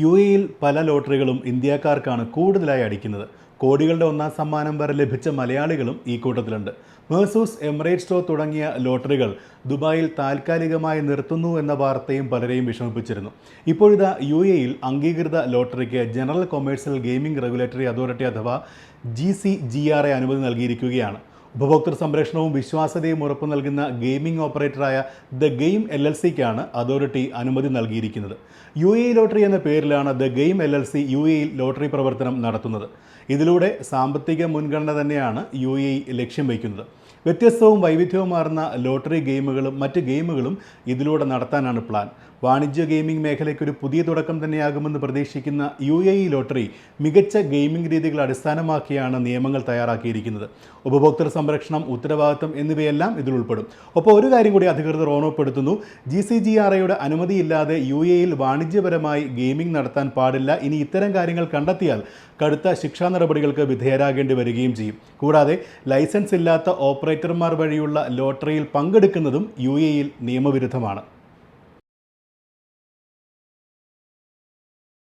U എയിൽ പല ലോട്ടറികളും ഇന്ത്യക്കാർക്കാണ് കൂടുതലായി അടിക്കുന്നത്. കോടികളുടെ ഒന്നാം സമ്മാനം വരെ ലഭിച്ച മലയാളികളും ഈ കൂട്ടത്തിലുണ്ട്. മേഴ്സൂസ് എമിറേറ്റ് സ്റ്റോ തുടങ്ങിയ ലോട്ടറികൾ ദുബായിൽ താൽക്കാലികമായി നിർത്തുന്നു എന്ന വാർത്തയും പലരെയും വിഷമിപ്പിച്ചിരുന്നു. ഇപ്പോഴിതാ യു എയിൽ അംഗീകൃത ലോട്ടറിക്ക് general commercial gaming regulatory authority അഥവാ G C G R A അനുമതി നൽകിയിരിക്കുകയാണ്. ഉപഭോക്തൃ സംരക്ഷണവും വിശ്വാസ്യതയും ഉറപ്പു നൽകുന്ന ഗെയിമിംഗ് ഓപ്പറേറ്ററായ ദ ഗെയിം എൽ എൽ സിക്കാണ് അതോറിറ്റി അനുമതി നൽകിയിരിക്കുന്നത്. യു എ ലോട്ടറി എന്ന പേരിലാണ് the game L L C U എയിൽ ലോട്ടറി പ്രവർത്തനം നടത്തുന്നത്. ഇതിലൂടെ സാമ്പത്തിക മുൻഗണന തന്നെയാണ് യു എ ലക്ഷ്യം വയ്ക്കുന്നത്. വ്യത്യസ്തവും വൈവിധ്യവുമാർന്ന ലോട്ടറി ഗെയിമുകളും മറ്റ് ഗെയിമുകളും ഇതിലൂടെ നടത്താനാണ് പ്ലാൻ. വാണിജ്യ ഗെയിമിംഗ് മേഖലയ്ക്ക് ഒരു പുതിയ തുടക്കം തന്നെയാകുമെന്ന് പ്രതീക്ഷിക്കുന്ന യു എ ഇ ലോട്ടറി മികച്ച ഗെയിമിംഗ് രീതികൾ അടിസ്ഥാനമാക്കിയാണ് നിയമങ്ങൾ തയ്യാറാക്കിയിരിക്കുന്നത്. ഉപഭോക്തൃ സംരക്ഷണം ഉത്തരവാദിത്തം എന്നിവയെല്ലാം ഇതിൽ ഉൾപ്പെടും. ഒപ്പം ഒരു കാര്യം കൂടി അധികൃതർ ഓർമ്മപ്പെടുത്തുന്നു. ജി സി ജി ആർ ഐയുടെ അനുമതിയില്ലാതെ യു യിൽ വാണിജ്യപരമായി ഗെയിമിംഗ് നടത്താൻ പാടില്ല. ഇനി ഇത്തരം കാര്യങ്ങൾ കണ്ടെത്തിയാൽ കടുത്ത ശിക്ഷാ നടപടികൾക്ക് വിധേയരാകേണ്ടി വരികയും ചെയ്യും. കൂടാതെ ലൈസൻസ് ഇല്ലാത്ത ഓപ്പറേറ്റർമാർ വഴിയുള്ള ലോട്ടറിയിൽ പങ്കെടുക്കുന്നതും യു എയിൽ നിയമവിരുദ്ധമാണ്.